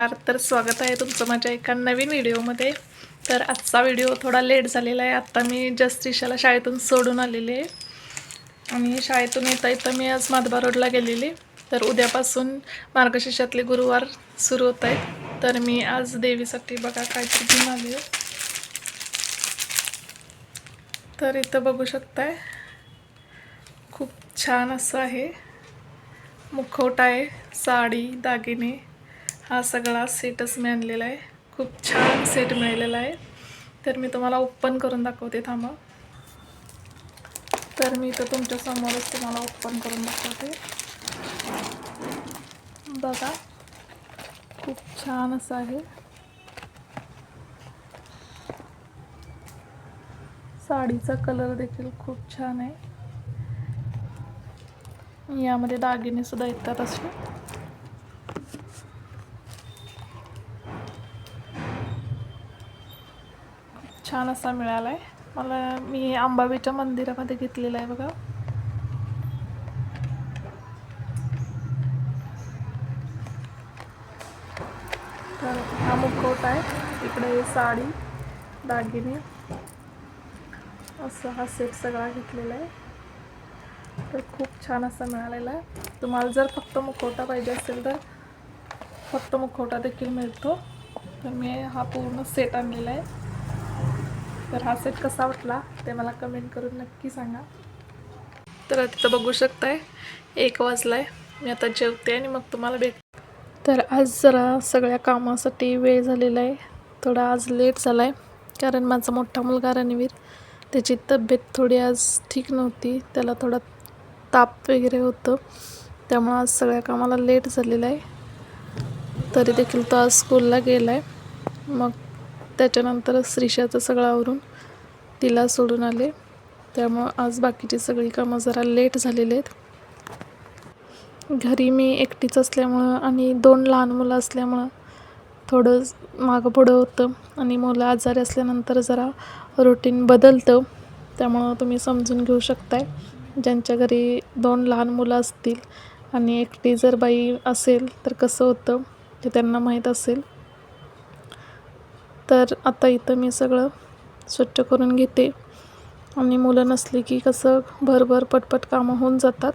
तर स्वागत आहे तुमचं माझ्या एका नवीन व्हिडिओमध्ये. तर आजचा व्हिडिओ थोडा लेट झालेला आहे. आत्ता मी जस्ट ईशाला शाळेतून सोडून आलेली आहे. आणि शाळेतून येता येता मी आज माधबा रोडला गेलेली. तर उद्यापासून मार्गशीर्षातले गुरुवार सुरू होत आहेत. तर मी आज देवीसाठी बघा काहीतरी घेऊन आली आहे. तर इथं बघू शकताय खूप छान असं आहे. मुखवटा आहे साडी दागिने हा सगळा सेटच मी आणलेला आहे. खूप छान सेट मिळालेला आहे. तर मी तुम्हाला ओपन करून दाखवते थांबा. तर मी इथं तुमच्यासमोरच तुम्हाला ओपन करून दाखवते. बघा खूप छान असं आहे. साडीचा कलर देखील खूप छान आहे. यामध्ये दागिने सुद्धा येतात असे. छान असा मिळाला आहे मला मी अंबाबाईच्या मंदिरामध्ये घेतलेला आहे बघा. तर हा मुखवटा आहे. इकडे साडी दागिने. असं हा सेट सगळा घेतलेला आहे. तर खूप छान असा मिळालेला आहे. तुम्हाला जर फक्त मुखवटा पाहिजे असेल तर फक्त मुखवटा देखील मिळतो. तर मी हा पूर्ण सेट आणलेला आहे. तर हा सेट कसा वाटला ते मला कमेंट करून नक्की सांगा. तर आता बघू शकताय एक वाजलाय. मी आता जेवते आणि मग तुम्हाला भेट तर आज जरा सगळ्या कामासाठी वेळ झालेला आहे. थोडा आज लेट झाला आहे कारण माझा मोठा मुलगा रणवीर त्याची तब्येत थोडी आज ठीक नव्हती. त्याला थोडा ताप वगैरे होतं. त्यामुळं आज सगळ्या कामाला लेट झालेला आहे. तरी देखील तो आज स्कूलला गेला आहे मग त्याच्यानंतर श्रीषाचं सगळं आवरून तिला सोडून आले. त्यामुळं आज बाकीची सगळी कामं जरा लेट झालेली आहेत. घरी मी एकटीच असल्यामुळं आणि दोन लहान मुलं असल्यामुळं थोडं मागं पुढं होतं आणि मुलं आजारी असल्यानंतर जरा रुटीन बदलतं. त्यामुळं तुम्ही समजून घेऊ शकताय. ज्यांच्या घरी दोन लहान मुलं असतील आणि एकटी जर बाई असेल तर कसं होतं ते त्यांना माहीत असेल. तर आता इथं मी सगळं स्वच्छ करून घेते. आणि मुलं नसली की कसं भरभर पटपट कामं होऊन जातात.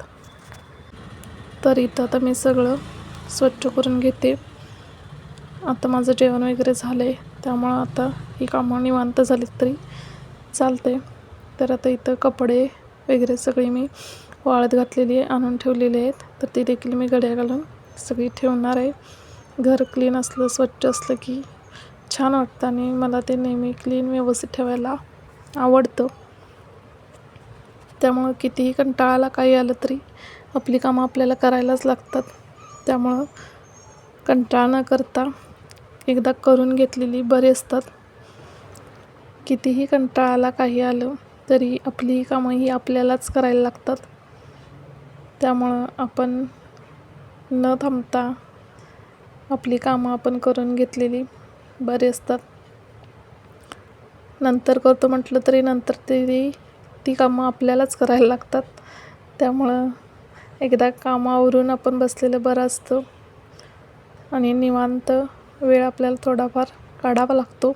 तर इथं आता मी सगळं स्वच्छ करून घेते. आता माझं जेवण वगैरे झालं आहे त्यामुळं आता ही कामं निवांत झाली तरी चालते तर आता इथं कपडे वगैरे सगळी मी वाळत घातलेली आहे आणून ठेवलेली आहेत. तर ती देखील मी गड्या घालून सगळी ठेवणार आहे. घर क्लीन असलं स्वच्छ असलं की छान वाटतं आणि मला ते नेहमी क्लीन व्यवस्थित ठेवायला आवडतं. त्यामुळं कितीही कंटाळाला काही आलं तरी आपली कामं आपल्याला करायलाच लागतात. त्यामुळं कंटाळा न करता एकदा करून घेतलेली बरी असतात. कितीही कंटाळाला काही आलं तरी आपली कामं ही आपल्यालाच करायला लागतात. त्यामुळं आपण न थांबता आपली कामं आपण करून घेतलेली बरे असतात. नंतर करतो म्हटलं तरी नंतर तरी ती कामं आपल्यालाच करायला लागतात. त्यामुळं एकदा कामावरून आपण बसलेलं बरं असतं. आणि निवांत वेळ आपल्याला थोडाफार काढावा लागतो.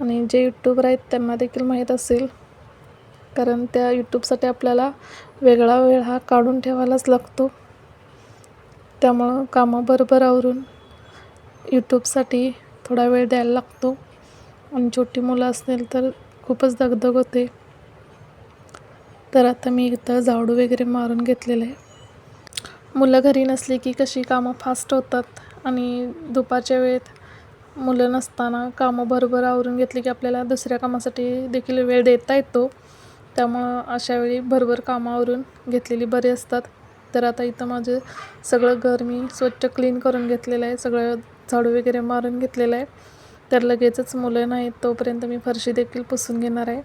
आणि जे यूट्यूबर आहेत त्यांना देखील माहीत असेल. कारण त्या यूट्यूबसाठी आपल्याला वेगळा वेळ हा काढून ठेवायलाच लागतो. त्यामुळं कामं बरोबर आवरून यूट्यूबसाठी थोडा वेळ द्यायला लागतो. आणि छोटी मुलं असतील तर खूपच दगदग होते. तर आता मी इथं झाडू वगैरे मारून घेतलेलं. आहे मुलं घरी नसली की कशी कामं फास्ट होतात. आणि दुपारच्या वेळेत मुलं नसताना कामं बरोबर आवरून घेतली की आपल्याला दुसऱ्या कामासाठी देखील वेळ देता येतो. त्यामुळं अशा वेळी भरभर कामावरून घेतलेली बरी असतात. तर आता इथं माझं सगळं घर मी स्वच्छ क्लीन करून घेतलेलं आहे. सगळं झाडू वगैरे मारून घेतलेलं आहे. तर लगेचच मुलं नाहीत तोपर्यंत मी फरशी देखील पुसून घेणार आहे.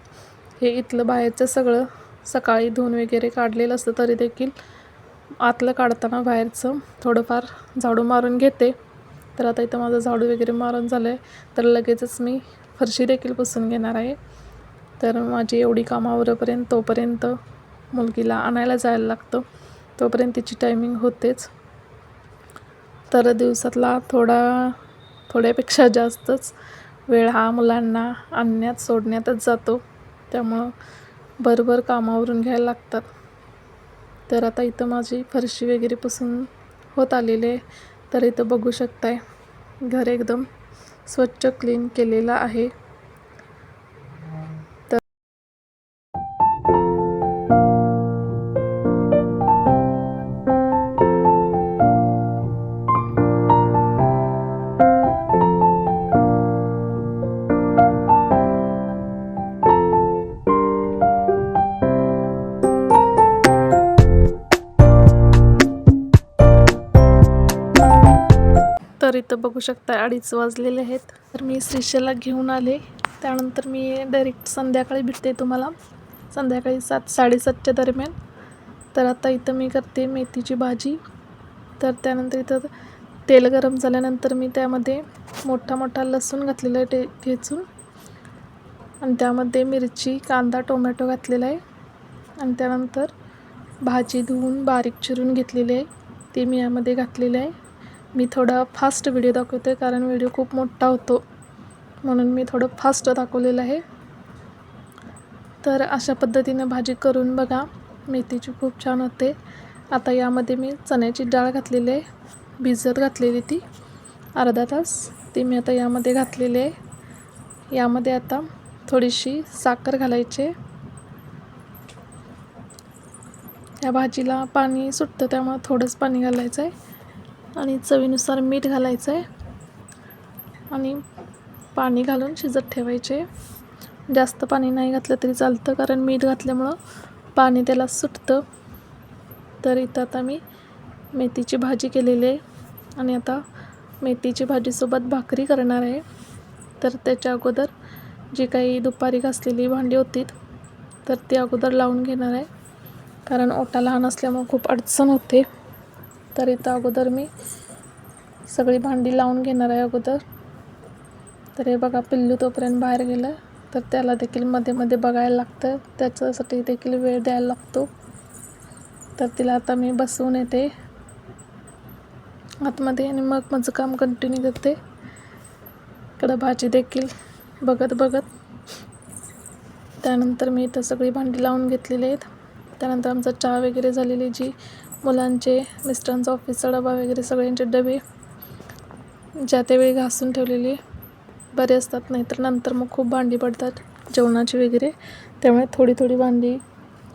हे इथलं बाहेरचं सगळं सकाळी धुवून वगैरे काढलेलं असतं तरी देखील आतलं काढताना बाहेरचं थोडंफार झाडू मारून घेते. तर आता इथं माझं झाडू वगैरे मारून झालं आहे तर लगेचच मी फरशी देखील पुसून घेणार आहे. तर माझी एवढी कामावरपर्यंत तोपर्यंत मुलगीला आणायला जायला लागतं. तोपर्यंत तिची टायमिंग होतेच. तर दिवसातला थोडा थोड्यापेक्षा जास्तच वेळ हा मुलांना आणण्यात सोडण्यातच जातो. त्यामुळं बरोबर कामावरून घ्यायला लागतात. तर आता इथं माझी फरशी वगैरे पुसून होत आलेली आहे. तर इथं बघू शकताय घर एकदम स्वच्छ क्लीन केलेलं आहे. इथं बघू शकता अडीच वाजलेले आहेत. तर मी श्रीशेला घेऊन आले. त्यानंतर मी डायरेक्ट संध्याकाळी भेटते तुम्हाला. संध्याकाळी सात साडेसातच्या दरम्यान. तर आता इथं मी करते मेथीची भाजी. तर त्यानंतर इथं तेल गरम झाल्यानंतर मी त्यामध्ये मोठा मोठा लसूण घातलेला आहे टे ठेचून आणि त्यामध्ये मिरची कांदा टोमॅटो घातलेला आहे. आणि त्यानंतर भाजी धुवून बारीक चिरून घेतलेली आहे. ते मी यामध्ये घातलेली आहे. मी थोडा फास्ट व्हिडिओ दाखवते कारण व्हिडिओ खूप मोठा होतो. म्हणून मी थोडं फास्ट दाखवलेलं आहे. तर अशा पद्धतीनं भाजी करून बघा. मेथीची खूप छान होते. आता यामध्ये मी चण्याची डाळ घातलेली आहे. भिजत घातलेली ती. अर्धा तास. ती मी आता यामध्ये घातलेली आहे. यामध्ये आता थोडीशी साखर घालायची या भाजीला पाणी सुटतं त्यामुळं थोडंच पाणी घालायचं आहे. आणि चवीनुसार मीठ घालायचं आहे आणि पाणी घालून शिजत ठेवायचे. जास्त पाणी नाही घातलं तरी चालतं कारण मीठ घातल्यामुळं पाणी त्याला सुटतं. तर इथं आता मी मेथीची भाजी केलेली आहे. आणि आता मेथीची भाजीसोबत भाकरी करणार आहे. तर त्याच्या अगोदर जी काही दुपारी घासलेली भांडी होती तर ती अगोदर लावून घेणार आहे. कारण ओटा लहान असल्यामुळं खूप अडचण होते. तर इथं अगोदर मी सगळी भांडी लावून घेणार आहे अगोदर. तर हे बघा पिल्लू तोपर्यंत बाहेर गेलं. तर त्याला देखील मध्ये मध्ये बघायला लागतं. त्याच्यासाठी देखील वेळ द्यायला लागतो. तर तिला आता मी बसवून येते. आतमध्ये आणि मग माझं काम कंटिन्यू करते. इकडं भाजी देखील बघत बघत. त्यानंतर मी इथं सगळी भांडी लावून घेतलेली आहेत. त्यानंतर आमचा चहा वगैरे झालेली जी. मुलांचे मिस्टरांचा ऑफिसचा डबा वगैरे सगळ्यांचे डबे ज्या त्यावेळी घासून ठेवलेले बरे असतात. नाहीतर नंतर मग खूप भांडी पडतात जेवणाची वगैरे. त्यामुळे थोडी थोडी भांडी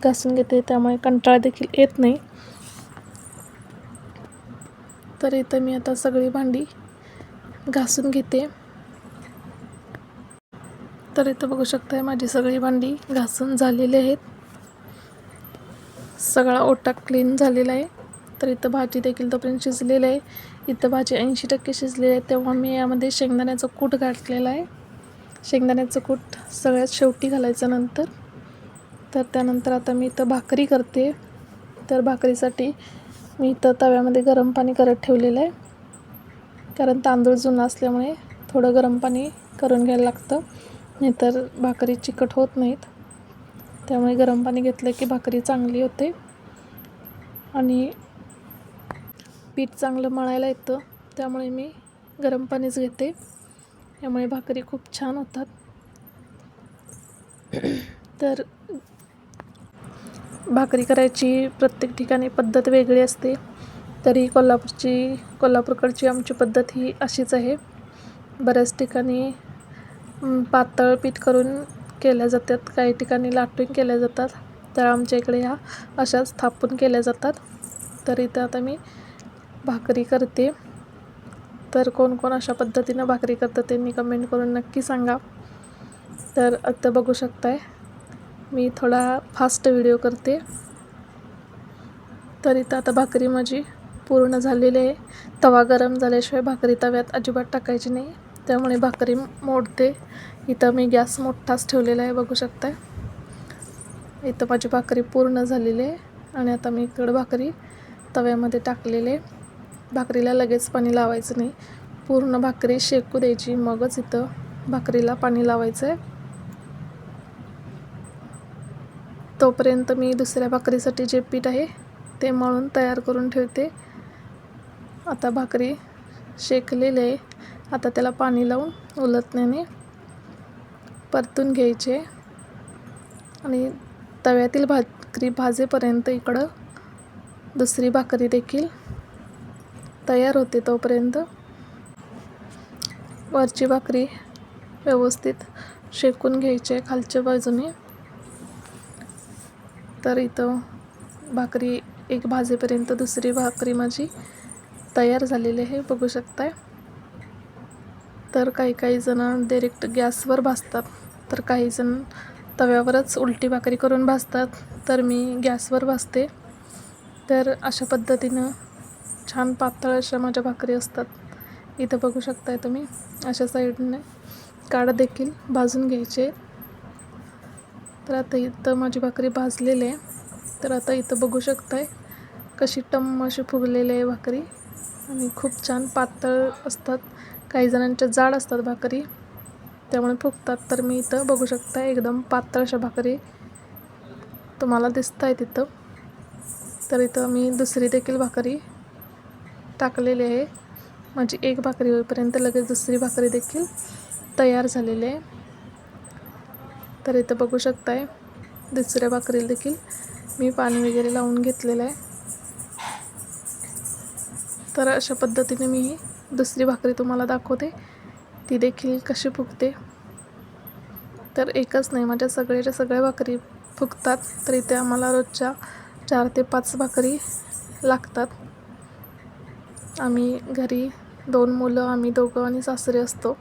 घासून घेते. त्यामुळे कंटाळा देखील येत नाही. तर इथं मी आता सगळी भांडी घासून घेते. तर इथं बघू शकता माझी सगळी भांडी घासून झालेली आहेत. सगळा ओटा क्लीन झालेला आहे. तर इथं भाजी देखील तोपर्यंत शिजलेलं आहे. इथं भाजी ऐंशी टक्के शिजलेली आहे. तेव्हा मी यामध्ये शेंगदाण्याचं कूट घातलेलं आहे. शेंगदाण्याचं कूट सगळ्यात शेवटी घालायचं नंतर. तर त्यानंतर आता मी इथं भाकरी करते. तर भाकरीसाठी मी इथं तव्यामध्ये गरम पाणी करत ठेवलेलं आहे. कारण तांदूळ जुना असल्यामुळे थोडं गरम पाणी करून घ्यायला लागतं. नाहीतर भाकरी चिकट होत नाहीत. त्यामुळे गरम पाणी घेतलं की भाकरी चांगली होते. आणि पीठ चांगलं मळायला येतं त्यामुळे मी गरम पाणीच घेते. त्यामुळे भाकरी खूप छान होतात. तर भाकरी करायची प्रत्येक ठिकाणी पद्धत वेगळी असते. तरी कोल्हापूरची कोल्हापूरकडची आमची पद्धत ही अशीच आहे. बऱ्याच ठिकाणी पातळ पीठ करून केल्या जातात काही ठिकाणी लाटून केल्या जातात. तर आमच्या इकडे ह्या अशाच थापून केल्या जातात. तर इथं आता मी भाकरी करते. तर कोण कोण अशा पद्धतीनं भाकरी करतं त्यांनी कमेंट करून नक्की सांगा. तर आता बघू शकताय मी थोडा फास्ट व्हिडिओ करते. तर इथं आता भाकरी माझी पूर्ण झालेली आहे. तवा गरम झाल्याशिवाय भाकरी तव्यात अजिबात टाकायची नाही. त्यामुळे भाकरी मोडते. इथं मी गॅस मोठाच ठेवलेला आहे बघू शकताय. इथं माझी भाकरी पूर्ण झालेली आहे आणि आता मी इकडं भाकरी तव्यामध्ये टाकलेले भाकरीला लगेच पाणी लावायचं नाही. पूर्ण भाकरी शेकू द्यायची मगच इथं भाकरीला पाणी लावायचं आहे. तोपर्यंत मी दुसऱ्या भाकरीसाठी जे पीठ आहे ते मळून तयार करून ठेवते. आता भाकरी शेकलेले आहे. आता त्याला पाणी लावून उलटण्याने परतून घ्यायचे. आणि तव्यातील भाकरी भाजेपर्यंत इकडं दुसरी भाकरी देखील तयार होते तोपर्यंत. वरची भाकरी व्यवस्थित शेकून घ्यायची आहे खालच्या बाजूने. तर इथं भाकरी एक भाजेपर्यंत दुसरी भाकरी माझी तयार झालेली आहे बघू शकताय. तर काही काही जण डायरेक्ट गॅसवर भाजतात तर काही जण तव्यावरच उलटी भाकरी करून भाजतात तर मी गॅसवर भाजते. तर अशा पद्धतीनं छान पातळ अशा माझ्या भाकरी असतात. इथं बघू शकताय तुम्ही अशा साईडने काढ देखील भाजून घ्यायचे. तर आता इथं माझी भाकरी भाजलेली आहे. तर आता इथं बघू शकताय कशी टम्म अशी फुगलेली आहे भाकरी. आणि खूप छान पातळ असतात. काही जणांच्या जाड असतात भाकरी त्यामुळे फुगतात. तर मी इथं बघू शकता एकदम पातळ अशा भाकरी तुम्हाला दिसत आहे तिथं तर इथं मी दुसरी देखील भाकरी टाकलेली आहे. माझी एक भाकरी होईपर्यंत लगेच दुसरी भाकरी देखील तयार झालेली आहे. तर इथं बघू शकताय दुसऱ्या भाकरीला देखील मी पाणी वगैरे लावून घेतलेलं आहे. तर अशा पद्धतीने मी दुसरी भाकरी तुम्हाला दाखवते. ती देखील कशी फुगते. तर एकच नाही माझ्या सगळ्याच्या सगळ्या भाकरी फुगतात तर इथे आम्हाला रोजच्या चार ते पाच भाकरी लागतात. आम्ही घरी दोन मुलं आम्ही दोघं आणि सासरे असतो.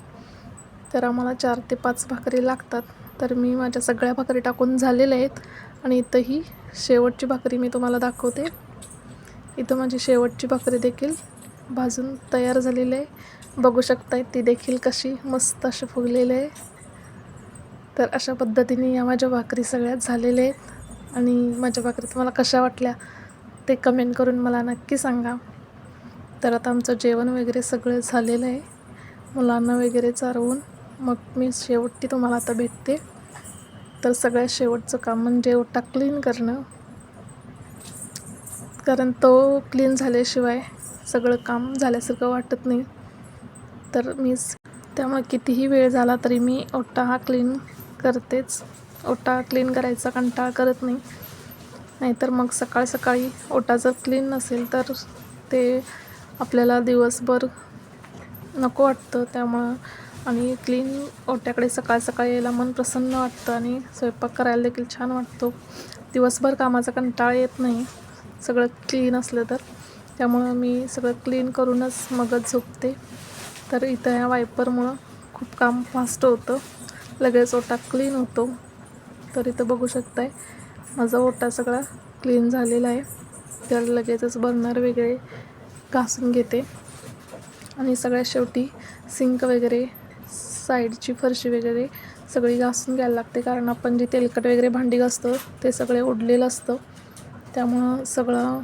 तर आम्हाला चार ते पाच भाकरी लागतात. तर मी माझ्या सगळ्या भाकरी टाकून झालेल्या आहेत आणि इथं ही शेवटची भाकरी मी तुम्हाला दाखवते. इथं माझी शेवटची भाकरी देखील भाजून तयार झालेलं आहे. बघू शकताय ती देखील कशी मस्त अशी फुगलेली आहे. तर अशा पद्धतीने या माझ्या भाकरी सगळ्यात झालेल्या आहेत. आणि माझ्या भाकरी तुम्हाला कशा वाटल्या ते कमेंट करून मला नक्की सांगा. तर आता आमचं जेवण वगैरे सगळं झालेलं आहे. मुलांना वगैरे चारवून मग मी शेवटी तुम्हाला आता भेटते. तर सगळ्यात शेवटचं काम म्हणजे ओटा क्लीन करणं. कारण तो क्लीन झाल्याशिवाय सगळं काम झाल्यासारखं वाटत नाही. तर मी त्यामुळे कितीही वेळ झाला तरी मी ओटा हा क्लीन करतेच. ओटा क्लीन करायचा कंटाळ करत नाही. नाहीतर मग सकाळ सकाळी ओटा जर क्लीन नसेल तर ते आपल्याला दिवसभर नको वाटतं. त्यामुळं आणि क्लीन ओट्याकडे सकाळ सकाळी यायला मन प्रसन्न वाटतं आणि स्वयंपाक करायला देखील छान वाटतो. दिवसभर कामाचा कंटाळा येत नाही. सगळं क्लीन असलं तर. त्यामुळं मी सगळं क्लीन करूनच मगच झोपते. तर इथं ह्या वायपरमुळं खूप काम फास्ट होतं. लगेच ओटा क्लीन होतो. तर इथं बघू शकताय माझा ओटा सगळा क्लीन झालेला आहे. तर लगेचच बर्नर वगैरे घासून घेते. आणि सगळ्यात शेवटी सिंक वगैरे साईडची फरशी वगैरे सगळी घासून घ्यायला लागते. कारण आपण जे तेलकट वगैरे भांडी घासतो ते सगळे उडलेलं असतं. त्यामुळं सगळं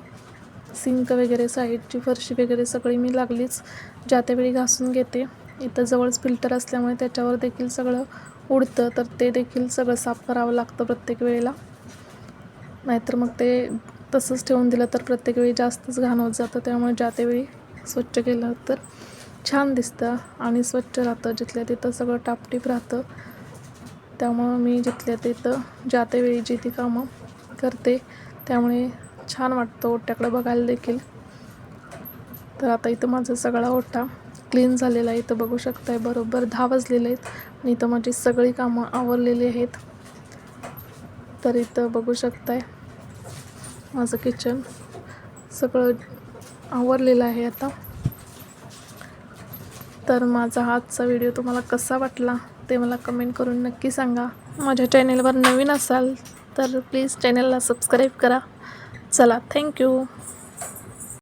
सिंक वगैरे साईडची फरशी वगैरे सगळी मी लागलीच. ज्या त्यावेळी घासून घेते. इथं जवळच फिल्टर असल्यामुळे त्याच्यावर देखील सगळं उडतं. तर ते देखील सगळं साफ करावं लागतं प्रत्येक वेळेला. नाहीतर मग ते तसंच ठेवून दिलं तर प्रत्येक वेळी जास्तच घाण होत जातं. त्यामुळे ज्या त्यावेळी स्वच्छ केलं तर छान दिसतं आणि स्वच्छ राहतं. जिथल्या तिथं सगळं टापटीप राहतं. त्यामुळं मी जिथल्या तिथं ज्या त्यावेळी जी ती कामं करते त्यामुळे छान वाटतं ओट्याकडं बघायला देखील. तर आता इथं माझा सगळा ओटा क्लीन झालेला आहे. इथं बघू शकताय बरोबर दहा वाजलेले आहेत आणि इथं माझी सगळी कामं आवरलेली आहेत. तर इथं बघू शकताय माझं किचन सगळं आवरलेलं आहे आता. तर माझा आजचा व्हिडिओ तुम्हाला कसा वाटला ते मला कमेंट करून नक्की सांगा. माझ्या चॅनेलवर नवीन असाल तर प्लीज चॅनलला सबस्क्राईब करा. चला थँक्यू